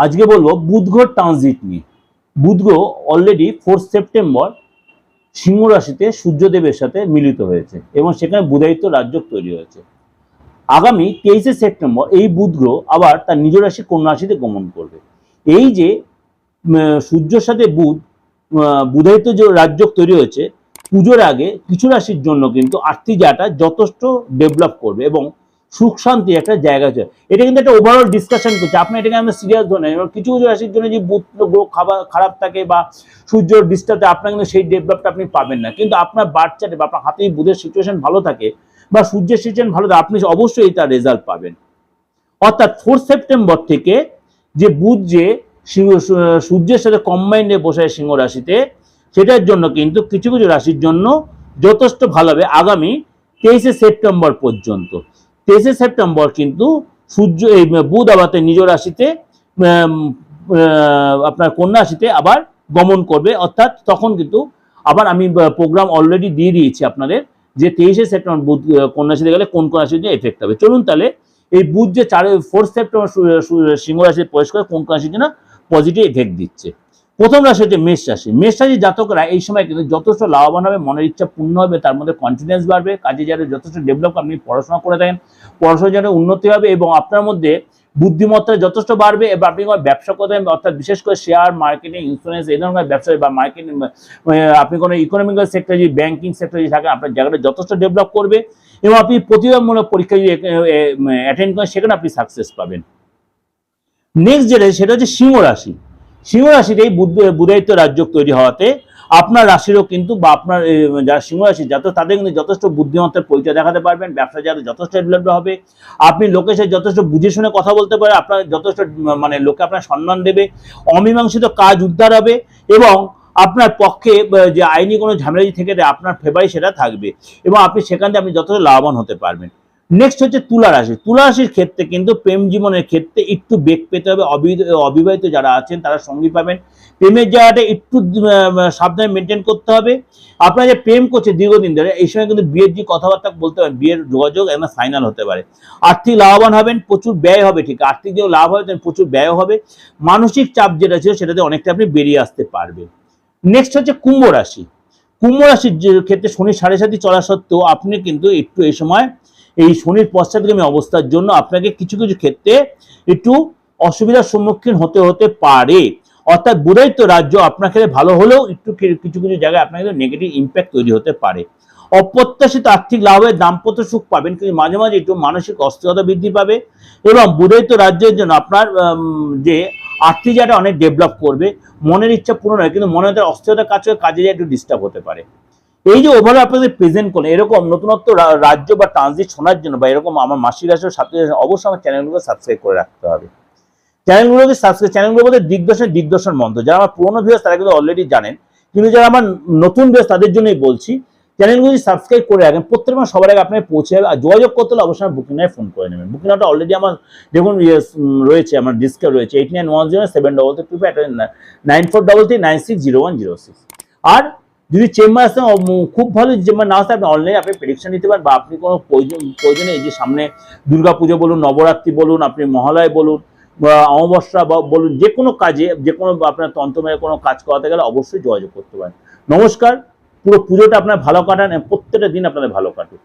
আজকে বলব বুধগ্রহ ট্রানজিট নিয়ে। বুধগ্রহ অলরেডি ফোর্থ সেপ্টেম্বর সিংহ রাশিতে সূর্যদেবের সাথে মিলিত হয়েছে এবং সেখানে বুধায়িত্ব রাজ্য তৈরি হয়েছে। আগামী তেইশে সেপ্টেম্বর এই বুধ আবার তার নিজ রাশি কন্যা রাশিতে গমন করবে। এই যে সূর্যের সাথে বুধ আহ, বুধায়িত্ব যে রাজ্য তৈরি হয়েছে পুজোর আগে কিছু রাশির জন্য কিন্তু আর্থিক জায়গাটা যথেষ্ট ডেভেলপ করবে এবং সুখ শান্তি একটা জায়গা আছে। এটা কিন্তু একটা ওভারঅল ডিসকাশন করছে। আপনি এটাকে আমরা সিরিয়াস ধরে কিছু কিছু রাশির জন্য যে বুধ গ্রহ খাবার, খারাপ থাকে বা সূর্য ডিস্টার্ব আপনার কিন্তু সেই ডেভেলপটা আপনি পাবেন না। কিন্তু আপনার বাচ্চাটা বা আপনার হাতে বুধের সিচুয়েশন ভালো থাকে বা সূর্যের সিচুয়েশন ভালো থাকে, আপনি অবশ্যই তার রেজাল্ট পাবেন। অর্থাৎ ফোর সেপ্টেম্বর থেকে যে বুধ যে সূর্যের সাথে কম্বাইন্ডে বসে আছে সিংহ রাশিতে, সেটার জন্য কিন্তু কিছু কিছু রাশির জন্য যথেষ্ট ভালো হবে আগামী তেইশে সেপ্টেম্বর পর্যন্ত। তেইশে সেপ্টেম্বর কিন্তু সূর্য, এই বুধ আবার নিজ রাশিতে আপনার কন্যা রাশিতে আবার গমন করবে। অর্থাৎ তখন কিন্তু আবার আমি প্রোগ্রাম অলরেডি দিয়ে দিয়েছি আপনাদের যে তেইশে সেপ্টেম্বর বুধ কন্যা রাশিতে গেলে কোন কোন রাশির এফেক্ট হবে। চলুন তাহলে এই বুধ যে চার ফোর্থ সেপ্টেম্বর সিংহ রাশিতে প্রবেশ করে কোন কোন রাশির জন্য পজিটিভ এফেক্ট দিচ্ছে। প্রথম রাশি হচ্ছে মেষ রাশি। মেষ রাশি জাতকরা এই সময় কিন্তু যথেষ্ট লাভবান হবে, মনের ইচ্ছা পূর্ণ হবে, তার মধ্যে কনফিডেন্স বাড়বে, কাজে যারা যথেষ্ট ডেভেলপ আপনি পড়াশোনা করে থাকেন পড়াশোনা যেন উন্নতি হবে এবং আপনার মধ্যে বুদ্ধিমত্তা যথেষ্ট বাড়বে এবং আপনি কোনো ব্যবসা করতে অর্থাৎ বিশেষ করে শেয়ার মার্কেটিং ইন্স্যুরেন্স এই ধরনের ব্যবসা বা মার্কেটিং আপনি কোনো ইকোনমিক্যাল সেক্টর যদি ব্যাংকিং সেক্টর যদি থাকেন, আপনার জায়গাটা যথেষ্ট ডেভেলপ করবে এবং আপনি প্রতিভামূলক পরীক্ষা যদি অ্যাটেন্ড করেন, সেখানে আপনি সাকসেস পাবেন। নেক্সট যেটা, সেটা হচ্ছে সিংহ রাশি। সিংহ রাশির এই বুধ বুধায়িত্ব রাজ্য তৈরি হওয়াতে আপনার রাশিরও কিন্তু বা আপনার যারা সিংহ রাশি যত তাদের কিন্তু যথেষ্ট বুদ্ধিমত্তার পরিচয় দেখাতে পারবেন ব্যবসা যারা যথেষ্ট ডেভেলপ হবে, আপনি লোকের সাথে যথেষ্ট বুঝে শুনে কথা বলতে পারে, আপনার যথেষ্ট মানে লোকে আপনার সম্মান দেবে, অমীমাংসিত কাজ উদ্ধার হবে এবং আপনার পক্ষে যে আইনি কোনো ঝামেলা থেকে আপনার ফেভারি সেটা থাকবে এবং আপনি সেখান থেকে আপনি যথেষ্ট লাভবান হতে পারবেন। নেক্সট হচ্ছে তুলা রাশি। তুলা রাশির ক্ষেত্রে কিন্তু প্রেম জীবনের ক্ষেত্রে একটু বেগ পেতে হবে। অবিবাহিত যারা আছেন, তারা সঙ্গী পাবেন। প্রেমের জায়গাটা একটু সাবধানে মেনটেন করতে হবে। আপনারা যে প্রেম করছে দীর্ঘদিন ধরে, এই সময় কিন্তু বিয়ের যে কথাবার্তা বলতে পারেন, বিয়ের যোগাযোগ একদম ফাইনাল হতে পারে। আর্থিক লাভবান হবেন, প্রচুর ব্যয় হবে, ঠিক। আর্থিক যে লাভ হবে প্রচুর ব্যয় হবে। মানসিক চাপ যেটা ছিল সেটাতে অনেকটা আপনি বেরিয়ে আসতে পারবেন। নেক্সট হচ্ছে কুম্ভ রাশি। কুম্ভ রাশির ক্ষেত্রে শনি সাড়ে সাথে চলা সত্ত্বেও আপনি কিন্তু একটু এই সময় এই শনির পশ্চাৎগামী অবস্থার জন্য আপনাকে কিছু কিছু ক্ষেত্রে একটু অসুবিধার সম্মুখীন হতে হতে পারে। অর্থাৎ বুধায়িত্ব রাজ্য আপনার ক্ষেত্রে ভালো হলেও একটু কিছু কিছু জায়গায় আপনার কিন্তু নেগেটিভ ইম্প্যাক্ট তৈরি হতে পারে। অপ্রত্যাশিত আর্থিক লাভের দাম্পত্য সুখ পাবেন, কিন্তু মাঝে মাঝে একটু মানসিক অস্থিরতা বৃদ্ধি পাবে এবং বুধায়িত্ব রাজ্যের জন্য আপনার যে আর্থিক জায়গাটা অনেক ডেভেলপ করবে, মনের ইচ্ছা পূরণ হয় কিন্তু মনে অস্থিরতা কাজ করে, কাজে একটু ডিস্টার্ব হতে পারে। এই যে ওভারঅল আপনাদের প্রেজেন্ট করলেন, এরকম নতুনত্ব রাজ্য বা ট্রানজিট শোনার জন্য বা এরকম আমার মাসিক রাশির সাথে অবশ্যই আমার চ্যানেলগুলো সাবস্ক্রাইব করে রাখতে হবে। চ্যানেলগুলোকে সাবস্ক্রাইব চ্যানেলগুলো মধ্যে দিগদর্শন দিগদর্শন মন্ত্র যারা আমার পুরোনো ভিউস তারা কিন্তু অলরেডি জানেন। কিন্তু যারা আমার নতুন ভিউস তাদের জন্যই বলছি চ্যানেলগুলো যদি সাবস্ক্রাইব করে রাখেন, প্রত্যেক মাস সবার আগে আপনার পৌঁছে যাবে। আর যোগাযোগ করতে হলে অবশ্যই বুকিং নায় ফোন করে নেবেন। বুকিং নামটা অলরেডি আমার দেখুন রয়েছে, আমার ডিসকে রয়েছে। Eight nine one zero seven double three two nine four double three nine six zero one zero six আর যদি চেম্বার আসতে খুব ভালো চেম্বার না আসতে আপনি অনলাইনে আপনি প্রেডিকশন নিতে পারেন বা আপনি কোনো প্রয়োজন প্রয়োজনে এই যে সামনে দুর্গাপুজো বলুন, নবরাত্রি বলুন, আপনি মহালয় বলুন, বা অমাবস্যা বা বলুন, যে কোনো কাজে, যে কোনো আপনার তন্ত্রময় কোনো কাজ করাতে গেলে অবশ্যই যোগাযোগ করতে পারেন। নমস্কার, পুরো পুজোটা আপনার ভালো কাটান প্রত্যেকটা দিন আপনাদের ভালো কাটুক।